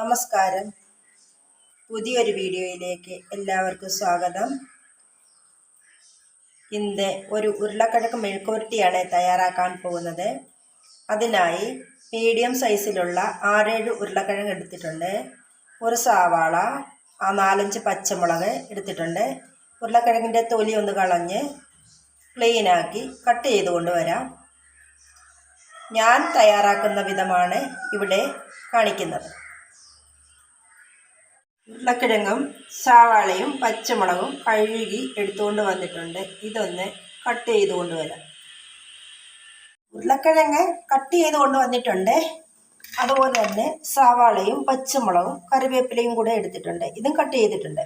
നമസ്കാരം. പുതിയൊരു വീഡിയോയിലേക്ക് എല്ലാവർക്കും സ്വാഗതം. ഇന്ന് ഒരു ഉരുളക്കിഴക്ക് മെഴുക്കുവരട്ടിയാണ് തയ്യാറാക്കാൻ പോകുന്നത്. അതിനായി മീഡിയം സൈസിലുള്ള ആറേഴ് ഉരുളക്കിഴങ്ങ് എടുത്തിട്ടുണ്ട്. ഒരു സവാള ആ നാലഞ്ച് പച്ചമുളക് എടുത്തിട്ടുണ്ട്. ഉരുളക്കിഴങ്ങിന്റെ തൊലി ഒന്ന് കളഞ്ഞ് ക്ലീനാക്കി കട്ട് ചെയ്ത് കൊണ്ടുവരാം. ഞാൻ തയ്യാറാക്കുന്ന വിധമാണ് ഇവിടെ കാണിക്കുന്നത്. ഉരുളക്കിഴങ്ങും സവാളയും പച്ചമുളകും കഴുകി എടുത്തുകൊണ്ട് വന്നിട്ടുണ്ട്. ഇതൊന്ന് കട്ട് ചെയ്ത് കൊണ്ടുവരാം. ഉരുളക്കിഴങ്ങ് കട്ട് ചെയ്ത് കൊണ്ട് വന്നിട്ടുണ്ട്. അതുപോലെ തന്നെ സവാളയും പച്ചമുളകും കറിവേപ്പിലയും കൂടെ എടുത്തിട്ടുണ്ട്. ഇതും കട്ട് ചെയ്തിട്ടുണ്ട്.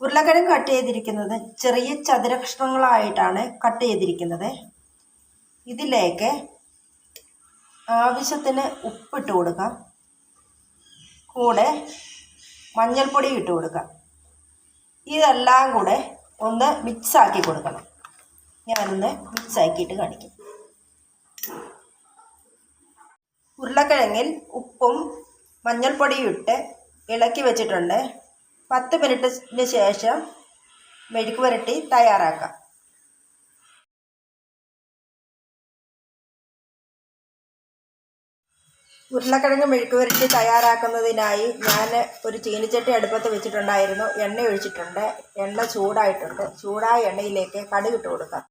ഉരുളക്കിഴങ്ങ് കട്ട് ചെയ്തിരിക്കുന്നത് ചെറിയ ചതുരകഷ്ണങ്ങളായിട്ടാണ് കട്ട് ചെയ്തിരിക്കുന്നത്. ഇതിലേക്ക് ആവശ്യത്തിന് ഉപ്പിട്ട് കൊടുക്കാം. കൂടെ മഞ്ഞൾപ്പൊടി ഇട്ട് കൊടുക്കാം ഇതെല്ലാം കൂടെ ഒന്ന് മിക്സാക്കി കൊടുക്കണം. ഞാനൊന്ന് മിക്സാക്കിയിട്ട് കാണിക്കും. ഉരുളക്കിഴങ്ങിൽ ഉപ്പും മഞ്ഞൾപ്പൊടിയും ഇട്ട് ഇളക്കി വെച്ചിട്ടുണ്ട്. പത്ത് മിനിറ്റിന് ശേഷം മെഴുക്ക് പുരട്ടി തയ്യാറാക്കാം. ഉരുളക്കിഴങ്ങ് മെഴുക്ക് വരട്ടി തയ്യാറാക്കുന്നതിനായി ഞാൻ ഒരു ചീനിച്ചട്ടി അടുപ്പത്ത് വെച്ചിട്ടുണ്ടായിരുന്നു. എണ്ണ ഒഴിച്ചിട്ടുണ്ട്. എണ്ണ ചൂടായിട്ടുണ്ട്. ചൂടായ എണ്ണയിലേക്ക് കടുക് ഇട്ട് കൊടുക്കാം.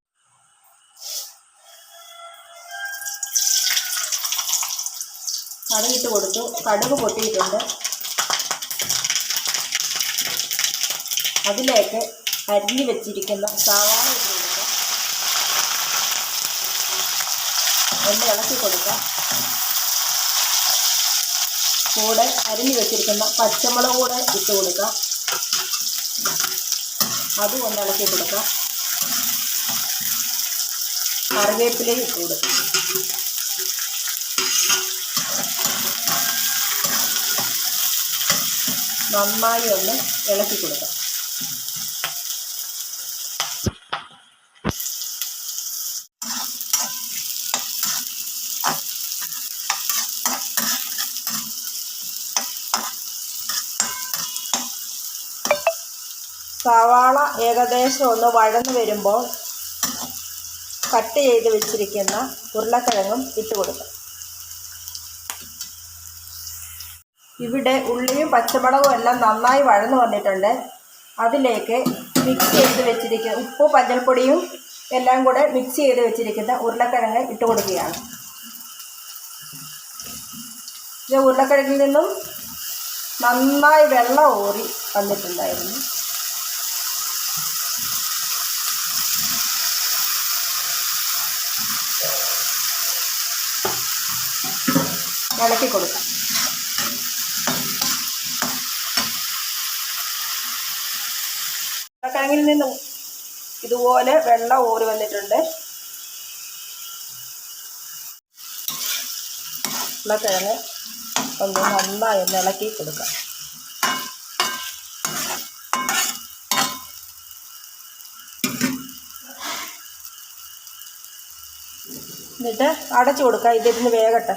കടുകിട്ട് കൊടുത്തു. കടുക് പൊട്ടിയിട്ടുണ്ട്. അതിലേക്ക് അരിഞ്ഞു വെച്ചിരിക്കുന്ന സവാള ഇട്ട് കൊടുക്കാം. ഒന്ന് ഇളക്കി കൊടുക്കാം. കൂടെ അരിഞ്ഞു വെച്ചിരിക്കുന്ന പച്ചമുളക് കൂടെ ഇട്ട് കൊടുക്കാം. അതും ഒന്ന് ഇളക്കി കൊടുക്കാം. കറിവേപ്പിലയും ഇട്ട് കൊടുക്കാം. നന്നായി ഒന്ന് ഇളക്കി കൊടുക്കാം. സവാള ഏകദേശം ഒന്ന് വഴന്ന് വരുമ്പോൾ കട്ട് ചെയ്ത് വെച്ചിരിക്കുന്ന ഉരുളക്കിഴങ്ങും ഇട്ട് കൊടുക്കാം. ഇവിടെ ഉള്ളിയും പച്ചമുളകും എല്ലാം നന്നായി വഴന്ന് വന്നിട്ടുണ്ട്. അതിലേക്ക് മിക്സ് ചെയ്ത് വെച്ചിരിക്കുന്ന ഉപ്പും പഞ്ചൽപ്പൊടിയും എല്ലാം കൂടെ മിക്സ് ചെയ്ത് വെച്ചിരിക്കുന്ന ഉരുളക്കിഴങ്ങ് ഇട്ട് കൊടുക്കുകയാണ്. ഇത് ഉരുളക്കിഴങ്ങിൽ നിന്നും നന്നായി വെള്ളം ഊറി വന്നിട്ടുണ്ടായിരുന്നു. ഇളക്കി കൊടുക്കാം. ഉരുളക്കിഴങ്ങിൽ നിന്നും ഇതുപോലെ വെള്ളം ഊറി വന്നിട്ടുണ്ട്. ഉരുളക്കിഴങ്ങ് ഒന്ന് നന്നായി ഒന്ന് ഇളക്കി കൊടുക്കാം. എന്നിട്ട് അടച്ചു കൊടുക്കാം. ഇതിരുന്ന് വേകട്ടെ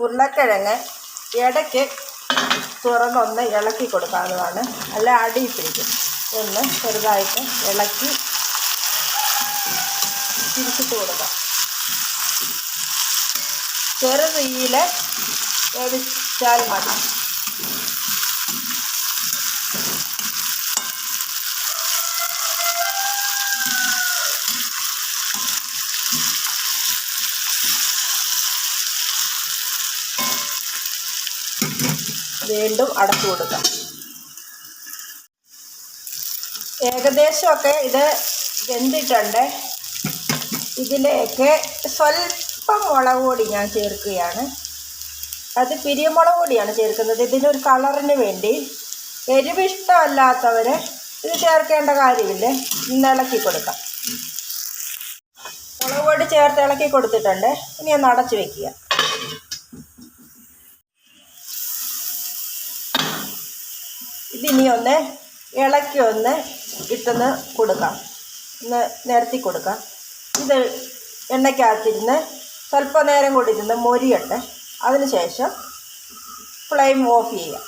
ഉരുളക്കിഴങ്ങ് ഇടയ്ക്ക് തുറന്നൊന്ന് ഇളക്കി കൊടുക്കാവുന്നതാണ്. അല്ല അടിയിൽ പിടിക്കും. ഒന്ന് ചെറുതായിട്ട് ഇളക്കി തിരിച്ചിട്ട് കൊടുക്കാം. ചെറു തീയിൽ വേവിച്ചാൽ മതി. വീണ്ടും അടച്ചു കൊടുക്കാം. ഏകദേശമൊക്കെ ഇത് വെന്തിട്ടുണ്ട്. ഇതിലേക്ക് സ്വല്പം മുളക് പൊടി ഞാൻ ചേർക്കുകയാണ്. അത് പിരിയമുളക് പൊടിയാണ് ചേർക്കുന്നത്. ഇതിനൊരു കളറിന് വേണ്ടി എരിവ് ഇഷ്ടമല്ലാത്തവർ ഇത് ചേർക്കേണ്ട കാര്യമില്ല. ഇന്ന് ഇളക്കി കൊടുക്കാം. മുളക് പൊടി ചേർത്ത് ഇളക്കി കൊടുത്തിട്ടുണ്ട്. ഇനി ഒന്ന് അടച്ചു വയ്ക്കുക ഇതിനി ഒന്ന് ഇളക്കി ഒന്ന് ഇട്ടൊന്ന് കൊടുക്കാം. ഒന്ന് നിരത്തി കൊടുക്കാം. ഇത് എണ്ണയ്ക്കകത്തിരുന്ന് സ്വല്പ നേരം കൂടി ഇരുന്ന് മൊരിയട്ടെ. അതിനുശേഷം ഫ്ലെയിം ഓഫ് ചെയ്യാം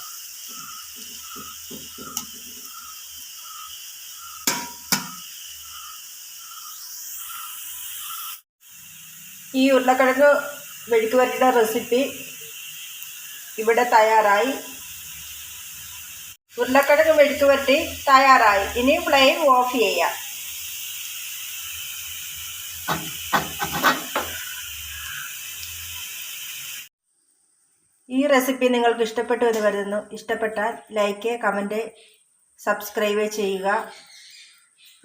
ഈ ഉരുളക്കിഴങ്ങ് മെഴുക്ക് റെസിപ്പി ഇവിടെ തയ്യാറായി. ഉരുളക്കിഴങ്ങ് മെഴുക്ക് വരട്ടി തയ്യാറായി. ഇനി ഫ്ലെയിം ഓഫ് ചെയ്യാം. ഈ റെസിപ്പി നിങ്ങൾക്ക് ഇഷ്ടപ്പെട്ടു എന്ന് കരുതുന്നു. ഇഷ്ടപ്പെട്ടാൽ ലൈക്ക് കമന്റ് സബ്സ്ക്രൈബ് ചെയ്യുക.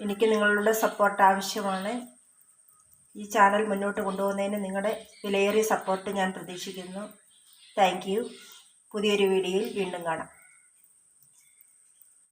എനിക്ക് നിങ്ങളുടെ സപ്പോർട്ട് ആവശ്യമാണ്. ഈ ചാനൽ മുന്നോട്ട് കൊണ്ടുപോകുന്നതിന് നിങ്ങളുടെ വിലയേറിയ സപ്പോർട്ട് ഞാൻ പ്രതീക്ഷിക്കുന്നു. താങ്ക് യു പുതിയൊരു വീഡിയോയിൽ വീണ്ടും കാണാം.